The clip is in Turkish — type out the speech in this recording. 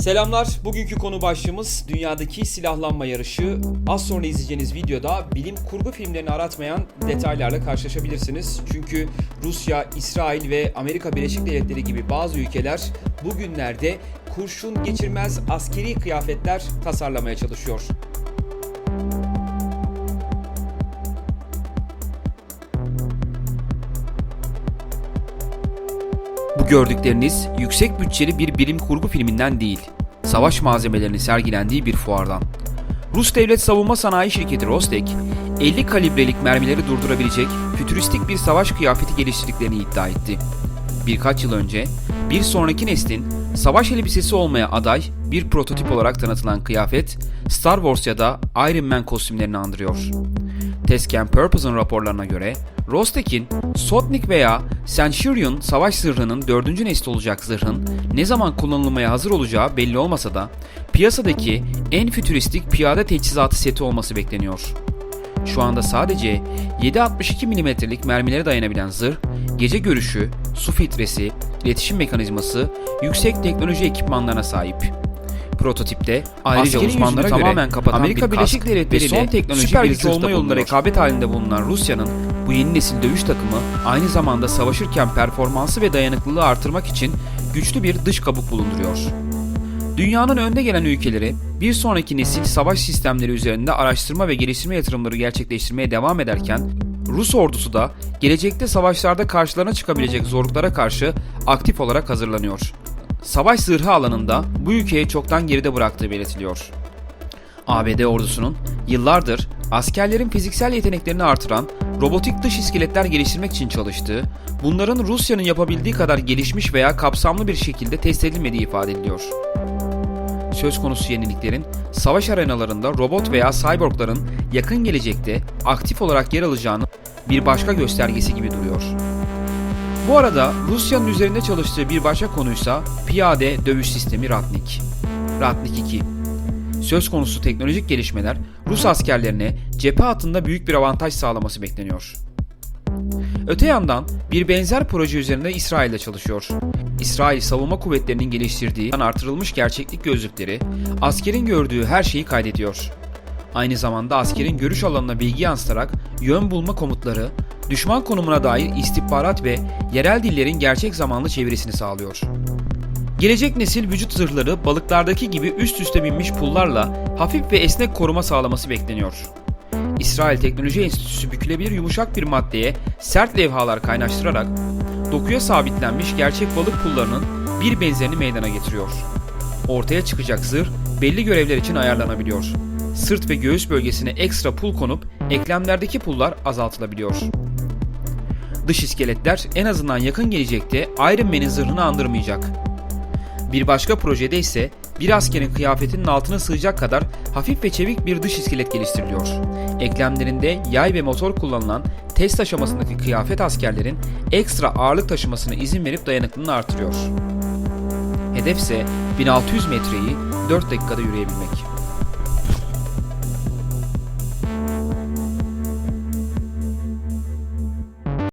Selamlar. Bugünkü konu başlığımız dünyadaki silahlanma yarışı. Az sonra izleyeceğiniz videoda bilim kurgu filmlerini aratmayan detaylarla karşılaşabilirsiniz. Çünkü Rusya, İsrail ve Amerika Birleşik Devletleri gibi bazı ülkeler bugünlerde kurşun geçirmez askeri kıyafetler tasarlamaya çalışıyor. Gördükleriniz yüksek bütçeli bir bilim kurgu filminden değil, savaş malzemelerinin sergilendiği bir fuardan. Rus Devlet Savunma Sanayi Şirketi Rostek, 50 kalibrelik mermileri durdurabilecek fütüristik bir savaş kıyafeti geliştirdiklerini iddia etti. Birkaç yıl önce bir sonraki neslin savaş elbisesi olmaya aday bir prototip olarak tanıtılan kıyafet Star Wars ya da Iron Man kostümlerini andırıyor. Tesken Purpose'un raporlarına göre Rostek'in Sotnik veya Centurion savaş zırhının dördüncü nesli olacak zırhın ne zaman kullanılmaya hazır olacağı belli olmasa da piyasadaki en fütüristik piyade teçhizatı seti olması bekleniyor. Şu anda sadece 7.62 mm'lik mermilere dayanabilen zırh, gece görüşü, su filtresi, iletişim mekanizması, yüksek teknoloji ekipmanlarına sahip. Prototipte ayrıca Askeri uzmanlara göre tamamen kapatan Amerika bir Birleşik Devletleri ve ile son teknolojik süper güç olma yolunda rekabet halinde bulunan Rusya'nın bu yeni nesil dövüş takımı aynı zamanda savaşırken performansı ve dayanıklılığı artırmak için güçlü bir dış kabuk bulunduruyor. Dünyanın önde gelen ülkeleri bir sonraki nesil savaş sistemleri üzerinde araştırma ve geliştirme yatırımları gerçekleştirmeye devam ederken Rus ordusu da gelecekte savaşlarda karşılarına çıkabilecek zorluklara karşı aktif olarak hazırlanıyor. Savaş zırhı alanında bu ülkeyi çoktan geride bıraktığı belirtiliyor. ABD ordusunun yıllardır askerlerin fiziksel yeteneklerini artıran robotik dış iskeletler geliştirmek için çalıştığı, bunların Rusya'nın yapabildiği kadar gelişmiş veya kapsamlı bir şekilde test edilmediği ifade ediliyor. Söz konusu yeniliklerin savaş arenalarında robot veya cyborgların yakın gelecekte aktif olarak yer alacağını bir başka göstergesi gibi duruyor. Bu arada Rusya'nın üzerinde çalıştığı bir başka konuysa piyade dövüş sistemi Ratnik. Ratnik 2. Söz konusu teknolojik gelişmeler Rus askerlerine cephe hattında büyük bir avantaj sağlaması bekleniyor. Öte yandan bir benzer proje üzerinde İsrail de çalışıyor. İsrail Savunma Kuvvetleri'nin geliştirdiği artırılmış gerçeklik gözlükleri askerin gördüğü her şeyi kaydediyor. Aynı zamanda askerin görüş alanına bilgi yansıtarak yön bulma komutları, düşman konumuna dair istihbarat ve yerel dillerin gerçek zamanlı çevirisini sağlıyor. Gelecek nesil vücut zırhları balıklardaki gibi üst üste binmiş pullarla hafif ve esnek koruma sağlaması bekleniyor. İsrail Teknoloji Enstitüsü bükülebilir yumuşak bir maddeye sert levhalar kaynaştırarak dokuya sabitlenmiş gerçek balık pullarının bir benzerini meydana getiriyor. Ortaya çıkacak zırh belli görevler için ayarlanabiliyor. Sırt ve göğüs bölgesine ekstra pul konup eklemlerdeki pullar azaltılabiliyor. Dış iskeletler en azından yakın gelecekte Iron Man'in zırhını andırmayacak. Bir başka projede ise bir askerin kıyafetinin altına sığacak kadar hafif ve çevik bir dış iskelet geliştiriliyor. Eklemlerinde yay ve motor kullanılan test aşamasındaki kıyafet askerlerin ekstra ağırlık taşımasına izin verip dayanıklılığını artırıyor. Hedef ise 1600 metreyi 4 dakikada yürüyebilmek.